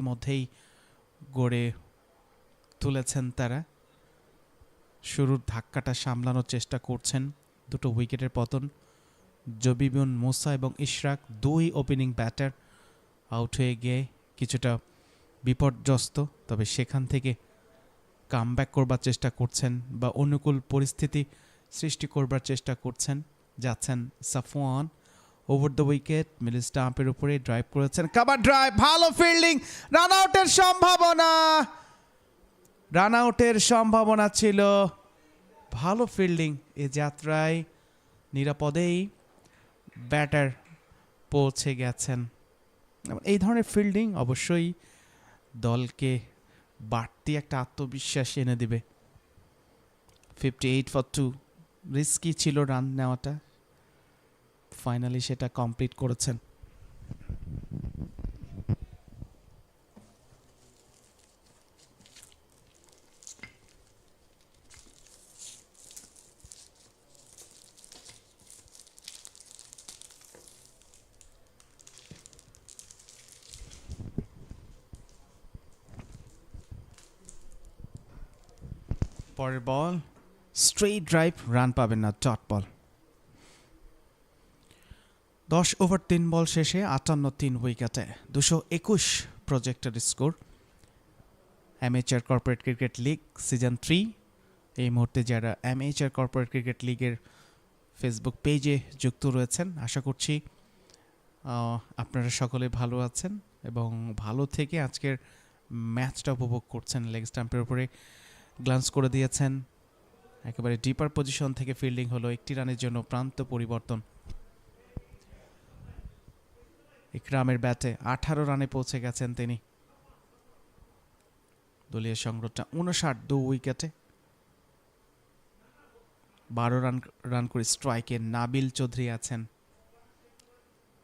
মধ্যেই গড়ে তুলেছেন তারা। শুরুর ধাক্কাটা সামলানোর চেষ্টা করছেন দুটো উইকেটের পতন। জবিবুন মুসা এবং ইশরাক দুই ওপেনিং ব্যাটার আউট হয়ে গিয়ে কিছুটা বিপর্যস্ত, তবে সেখান থেকে কামব্যাক করবার চেষ্টা করছেন বা অনুকূল পরিস্থিতি সৃষ্টি করবার চেষ্টা করছেন। যাচ্ছেন Safwan over the wicket middle স্টাম্পের উপরে ড্রাইভ করেছেন। কাবার ড্রাইভ ভালো ফিল্ডিং রান আউটের সম্ভাবনা। রান আউটের সম্ভাবনা ছিল। ভালো ফিল্ডিং এ যাত্রায় নিরাপদেই ব্যাটার পৌঁছে গেছেন। এই ধরনের ফিল্ডিং অবশ্যই দলকে বাড়তি একটা আত্মবিশ্বাস এনে দেবে। Fifty eight for two risky ছিল রান নেওয়াটা। ফাইনালি সেটা কমপ্লিট করেছেন। পরের বল স্ট্রেইট ড্রাইভ রান পাবেন না ডট বল দশ ওভার তিন বল শেষে আটান্ন তিন উইকেটে। দুশো একুশ প্রজেক্টের score amateur corporate cricket league season three এই মুহূর্তে যারা অ্যামেচার কর্পোরেট ক্রিকেট লিগের ফেসবুক পেজে যুক্ত রয়েছেন, আশা করছি আপনারা সকলে ভালো আছেন এবং ভালো থেকে আজকের ম্যাচটা উপভোগ করছেন। লেগ স্টাম্পের উপরে গ্লান্স করে দিয়েছেন। একেবারে ডিপার পজিশন থেকে ফিল্ডিং হলো। একটি রানের জন্য প্রান্ত পরিবর্তন। ইকরামের ব্যাটে আঠারো রানে পৌঁছে গেছেন তিনি। দলীয় সংগ্রহটা উনষাট দু উইকেটে। বারো রান রান করে স্ট্রাইকে নাবিল চৌধুরী আছেন।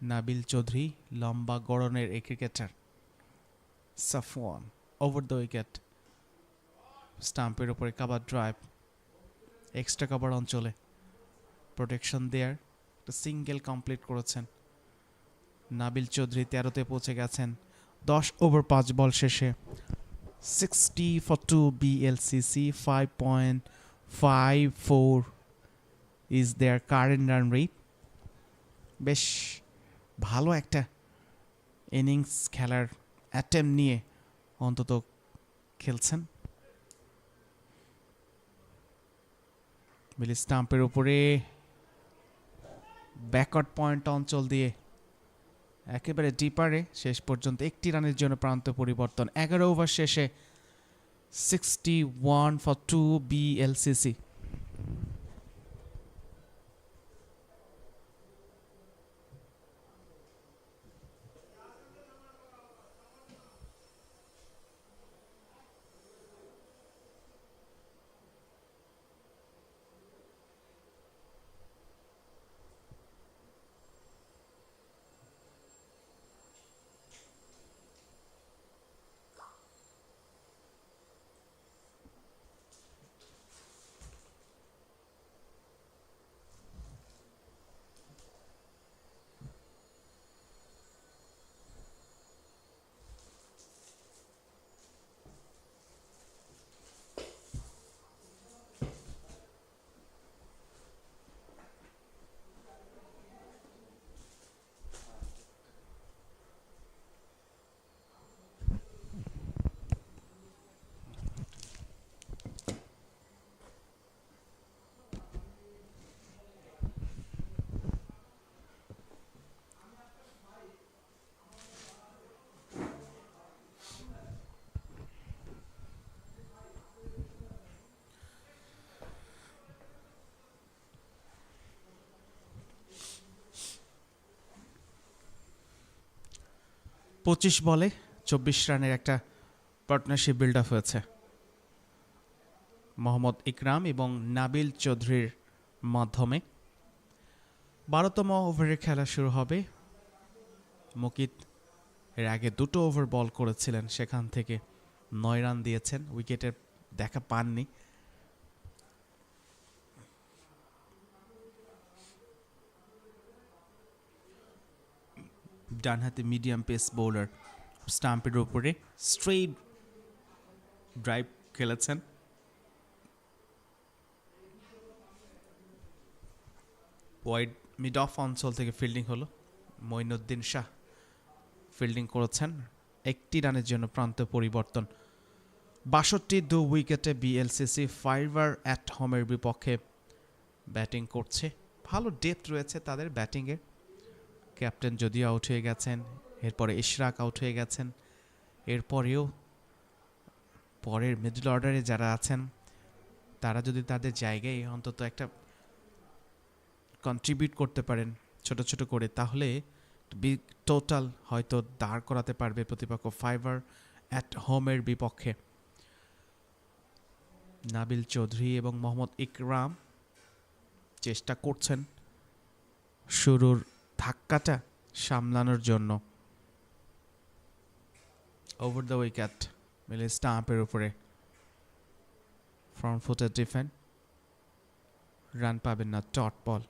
নাবিল চৌধুরী লম্বা গড়নের এই cricketer. Safwan, over the wicket. স্টাম্পের উপরে কাবার ড্রাইভ। এক্সট্রা কাবার অঞ্চলে। Protection there. একটা সিঙ্গেল কমপ্লিট করেছেন। নাবিল চৌধুরী তেরোতে পৌঁছে গেছেন। দশ ওভার পাঁচ বল শেষে। Sixty for two BLCC five point five four is their current run rate বেশ ভালো একটা ইনিংস খেলার অ্যাটেম্প নিয়ে অন্তত খেলছেন। মিলি স্টাম্পের উপরে ব্যাকওয়ার্ড পয়েন্ট অঞ্চল দিয়ে একেবারে ডিপারে, শেষ পর্যন্ত একটি রানের জন্য প্রান্ত পরিবর্তন। এগারো ওভার শেষে sixty one for two BLCC পঁচিশ বলে চব্বিশ রানের একটা পার্টনারশিপ বিল্ড আপ হয়েছে। মোহাম্মদ ইকরাম এবং নাবিল চৌধুরীর মাধ্যমে। বারোতম ওভারের খেলা শুরু হবে। মুকিত এর আগে দুটো ওভার বল করেছিলেন, সেখান থেকে নয় রান দিয়েছেন। উইকেটের দেখা পাননি। ডানহাতে মিডিয়াম পেস বোলার স্টাম্পের উপরে স্ট্রেট ড্রাইভ খেলেছেন। ওয়াইড মিড অফ অঞ্চল থেকে ফিল্ডিং হলো। মঈনুদ্দিন শাহ ফিল্ডিং করেছেন। একটি রানের জন্য প্রান্ত পরিবর্তন। বাষট্টি দু উইকেটে বিএলসিসি ফাইবার অ্যাট হোমের বিপক্ষে ব্যাটিং করছে। ভালো ডেপথ রয়েছে তাদের ব্যাটিংয়ে। ক্যাপ্টেন যদিও আউট হয়ে গেছেন, এরপরে ইশরাক আউট হয়ে গেছেন, এরপরেও পরের মিডল অর্ডারে যারা আছেন, তারা যদি তাদের জায়গায় অন্তত একটা কন্ট্রিবিউট করতে পারেন ছোট ছোট করে, তাহলে বিগ টোটাল হয়তো দাঁড় করাতে পারবে প্রতিপক্ষ ফাইবার অ্যাট হোমের বিপক্ষে। নাবিল চৌধুরী এবং মোহাম্মদ ইকরাম চেষ্টা করছেন শুরুর ধাক্কাটা সামলানোর জন্য। ওভার দ্য উইকেট মিলে স্টাম্পের উপরে। ফ্রন্ট ফুটের ডিফেন্ড রান পাবেন না টট ball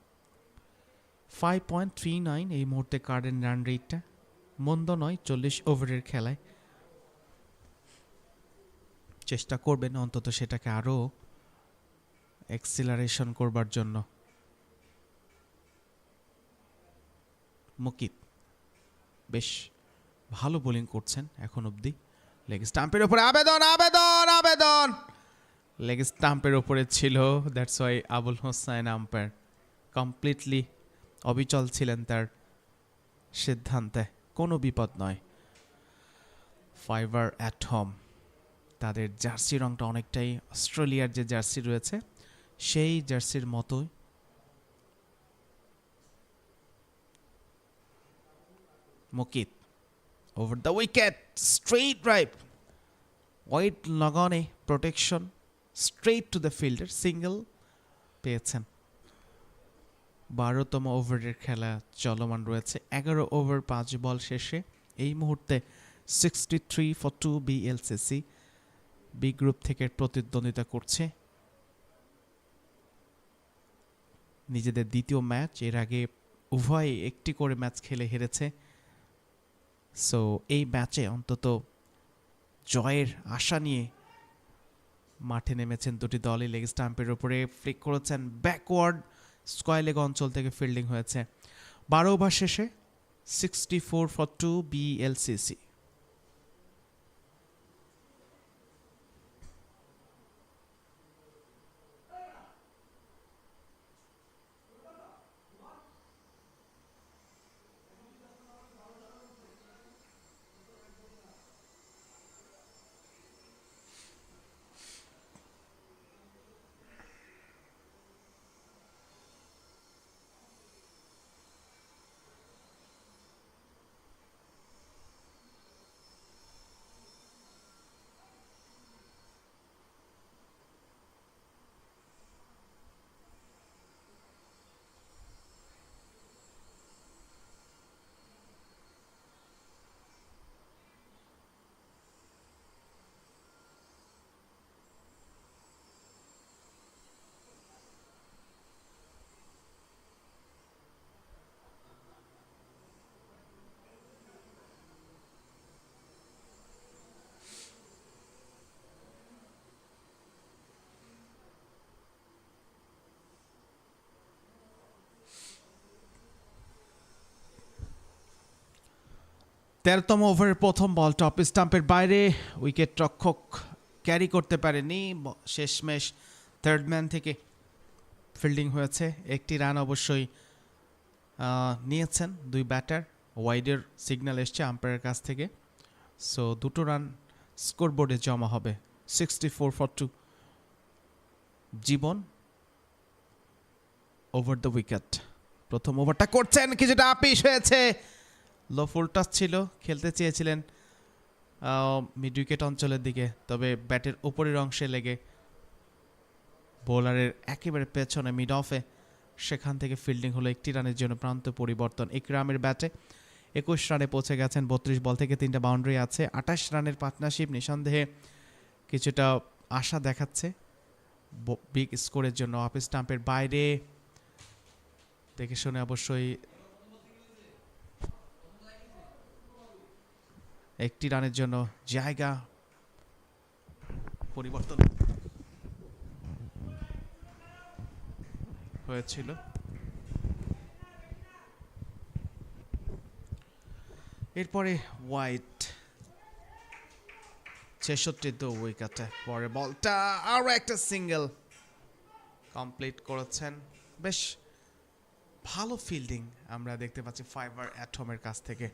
five point three nine এই মুহূর্তে কারেন্ট রান রেটটা মন্দ নয়, চল্লিশ ওভারের খেলায়। চেষ্টা করবেন অন্তত সেটাকে আরও এক্সিলারেশন করবার জন্য। মুকিত। বেশ ভালো বোলিং করছেন এখন অবধি। লেগ স্টাম্পের উপরে আবেদন আবেদন আবেদন। লেগ স্টাম্পের উপরে ছিল that's wide Abul Hossain umpire completely অবিচল ছিলেন তার সিদ্ধান্তে। কোনো বিপদ নয়। ফাইবার অ্যাট হোম তাদের জার্সি রংটা অনেকটাই অস্ট্রেলিয়ার যে জার্সি রয়েছে, সেই জার্সির মতোই Mukit over the wicket straight drive white লগনে protection straight to the fielder single পেয়েছেন। বারোতম ওভারের খেলা চলমান রয়েছে। এগারো ওভার, পাঁচ বল শেষে। এই মুহূর্তে sixty three for two BLCC B group থেকে প্রতিদ্বন্দ্বিতা করছে। নিজেদের দ্বিতীয় ম্যাচ। এর আগে উভয় একটি করে ম্যাচ খেলে হেরেছে। সো এই ম্যাচে অন্তত জয়ের আশা নিয়ে মাঠে নেমেছেন দুটি দলই। লেগ স্টাম্পের উপরে ফ্লিক করেছেন ব্যাকওয়ার্ড স্কোয়ার লেগ অঞ্চল থেকে ফিল্ডিং হয়েছে। বারো ওভার শেষে sixty four for two BLCC তেরোতম ওভারের প্রথম বল, টপ স্টাম্পের বাইরে, উইকেট রক্ষক ক্যারি করতে পারেনি। শেষমেশ থার্ড ম্যান থেকে ফিল্ডিং হয়েছে। একটি রান অবশ্যই নিয়েছেন দুই ব্যাটার ওয়াইডের সিগন্যাল এসছে আম্পায়ারের কাছ থেকে। সো দুটো রান স্কোরবোর্ডে জমা হবে। Sixty four for two Jibon over the wicket প্রথম ওভারটা করছেন, কিছুটা আপিস হয়েছে। লো ফুল টাচ ছিল, খেলতে চেয়েছিলেন মিড উইকেট অঞ্চলের দিকে, তবে ব্যাটের উপরের অংশে লেগে বোলারের একেবারে পেছনে মিড অফে সেখান থেকে ফিল্ডিং হলো একটি রানের জন্য প্রান্ত পরিবর্তন। ইকরামের ব্যাটে একুশ রানে পৌঁছে গেছেন, বত্রিশ বল থেকে তিনটা বাউন্ডারি আছে, আঠাশ রানের পার্টনারশিপ নিঃসন্দেহে কিছুটা আশা দেখাচ্ছে বিগ স্কোরের জন্য। অফ স্টাম্পের বাইরে, দেখে শুনে অবশ্যই একটি রানের জন্য জায়গা পরিবর্তন হয়েছিল। এরপরে হোয়াইট ছেষট্টি দু উইকেটে পরে বলটা আরও একটা সিঙ্গেল কমপ্লিট করেছেন। বেশ ভালো ফিল্ডিং আমরা দেখতে পাচ্ছি ফাইবার অ্যাটমের কাছ থেকে।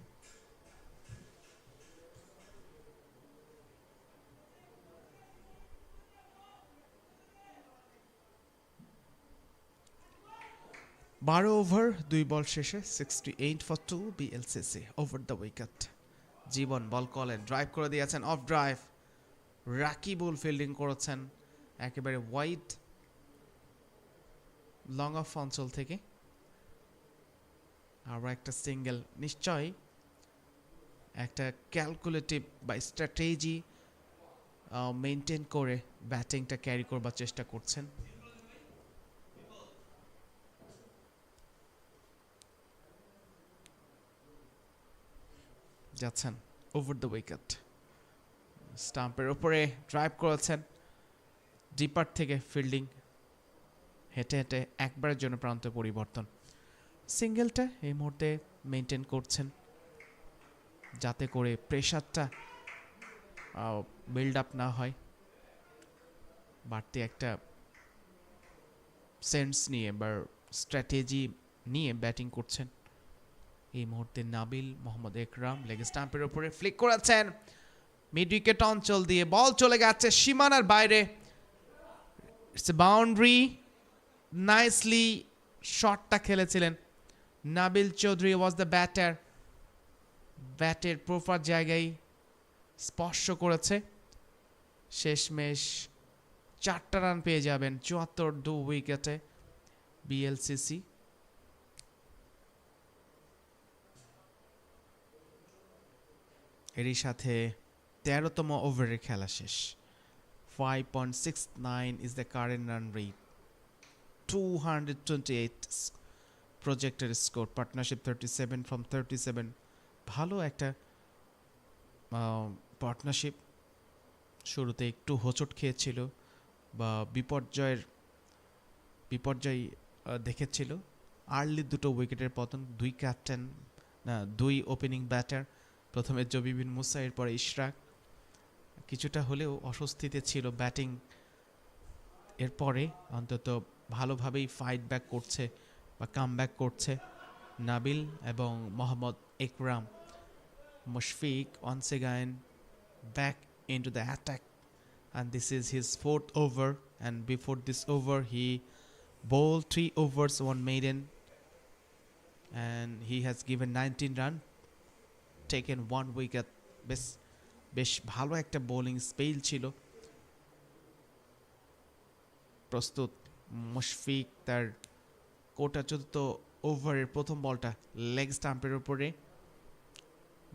বারো ওভার, দুই বল শেষে sixty eight for two BLCC over the wicket Jibon ball কলেন drive করে দিয়েছেন অফ ড্রাইভ রাকিবুল ফিল্ডিং করেছেন, একেবারে হোয়াইট লং অফ অঞ্চল থেকে। আরও একটা সিঙ্গেল নিশ্চয়ই একটা ক্যালকুলেটিভ বা স্ট্র্যাটেজি মেনটেন করে ব্যাটিংটা ক্যারি করবার চেষ্টা করছেন। যাচ্ছেন ওভার দ্য উইকেট স্টাম্পের উপরে ড্রাইভ করেছেন ডিপার থেকে ফিল্ডিং হেঁটে হেঁটে একবারের জন্য প্রান্ত পরিবর্তন। সিঙ্গেলটা এই মুহূর্তে মেনটেন করছেন, যাতে করে প্রেশারটা বিল্ড আপ না হয়। বাড়তি একটা সেন্স নিয়ে বা স্ট্র্যাটেজি নিয়ে ব্যাটিং করছেন। এই মুহূর্তে নাবিল, মোহাম্মদ একরাম লেগ স্টাম্পের উপরে ফ্লিক করেছেন। মিড উইকেট অঞ্চল দিয়ে বল চলে গেছে সীমানার বাইরে। ইটস বাউন্ডারি নাইসলি শটটা খেলেছিলেন Nabil Chowdhury was the batter ব্যাটের প্রপার জায়গায় স্পর্শ করেছে। শেষমেশ চারটা রান পেয়ে যাবেন, চুয়াত্তর দু উইকেটে বিএলসিসি এরই সাথে তেরোতম ওভারের খেলা শেষ। Five point six nine is the current run rate two hundred twenty eight প্রজেক্টের score partnership thirty seven from thirty seven ভালো একটা পার্টনারশিপ শুরুতে একটু হোঁচট খেয়েছিল বা বিপর্যয়ের, বিপর্যয় দেখেছিল। আর্লি দুটো উইকেটের পতন, দুই ক্যাপ্টেন না, দুই ওপেনিং ব্যাটার প্রথমে জবিবিন মুসা এরপর ইশরাক। কিছুটা হলেও অস্বস্তিতে ছিল ব্যাটিং। এর পরে অন্তত ভালোভাবেই ফাইট ব্যাক করছে বা কাম ব্যাক করছে নাবিল এবং Mohammad Ekram. Mushfiq once again back in to the attack and this is his fourth over and before this over he bowl three overs one maiden and he has given nineteen run taken one wicket বেশ বেশ ভালো একটা bowling spell ছিল। প্রস্তুত মুশফিক তার কোটা চতুর্থ ওভারের প্রথম বলটা লেগ স্টাম্পের উপরে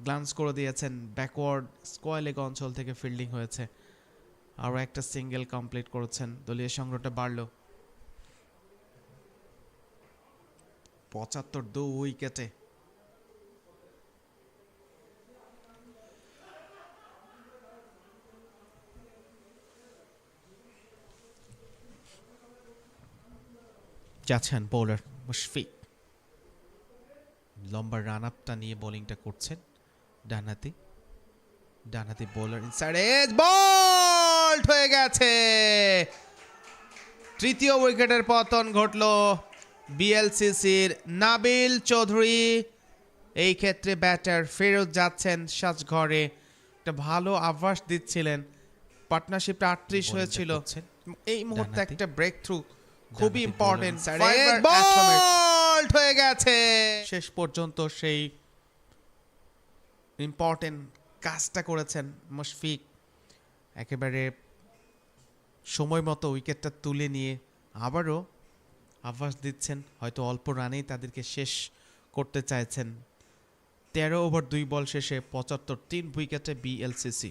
গ্লান্স করে দিয়েছেন ব্যাকওয়ার্ড স্কোয়ার লেগ অঞ্চল থেকে ফিল্ডিং হয়েছে। আরও একটা সিঙ্গেল কমপ্লিট করেছেন, দলীয় সংগ্রহটা বাড়ল। পঁচাত্তর দু উইকেটে যাচ্ছেন বোলার মুশফিক। লম্বা রান আপটা নিয়ে বোলিংটা করছেন ডানহাতি। ডানহাতি বোলার ইনসাইড এজ বল হয়ে গেছে। তৃতীয় উইকেটের পতন ঘটলো বিএলসিসির নাবিল চৌধুরী। এই ক্ষেত্রে ব্যাটার ফেরত যাচ্ছেন সাজঘরে। একটা ভালো আভাস দিচ্ছিলেন। পার্টনারশিপটা আটত্রিশ হয়েছিল। এই মুহূর্তে একটা ব্রেক থ্রু খুবই ইম্পর্টেন্ট bowler বল হয়ে গেছে। শেষ পর্যন্ত সেই ইম্পর্টেন্ট কাজটা করেছেন মুশফিক। একেবারে সময় মতো উইকেটটা তুলে নিয়ে আবারও আভাস দিচ্ছেন। হয়তো অল্প রানেই তাদেরকে শেষ করতে চাইছেন। তেরো ওভার দুই বল শেষে পঁচাত্তর তিন উইকেটে বিএলসিসি।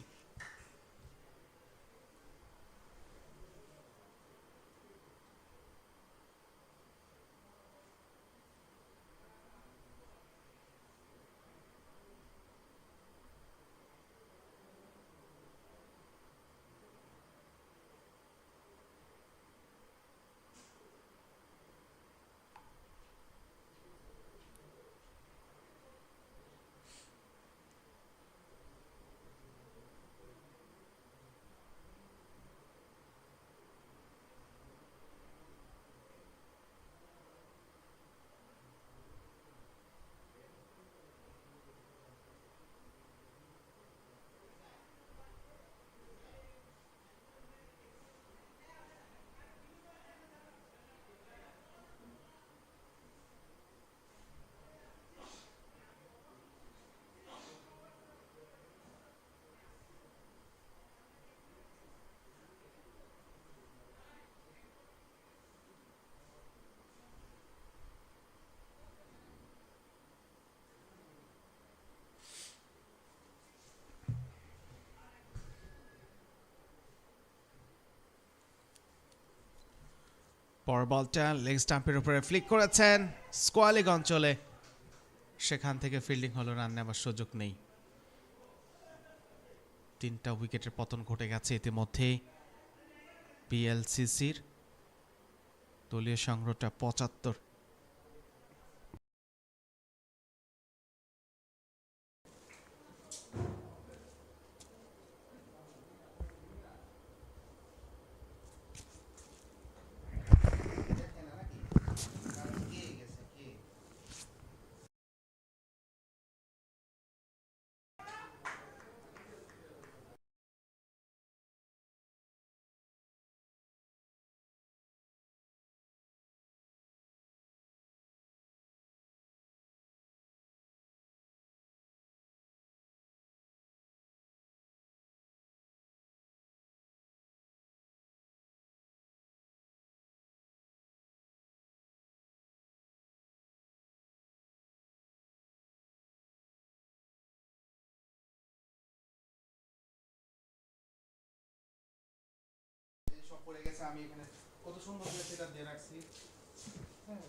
পর বলটা লেগ স্টাম্পের উপরে ফ্লিক করেছেন। স্কোয়ালিগ অঞ্চলে সেখান থেকে ফিল্ডিং হলো রান নেওয়ার সুযোগ নেই। তিনটা উইকেটের পতন ঘটে গেছে ইতিমধ্যে পিএলসিসির দলীয় সংগ্রহটা পঁচাত্তর। পড়ে গেছে আমি এখানে কত সুন্দর করে সেটা দিয়ে রাখছি। হ্যাঁ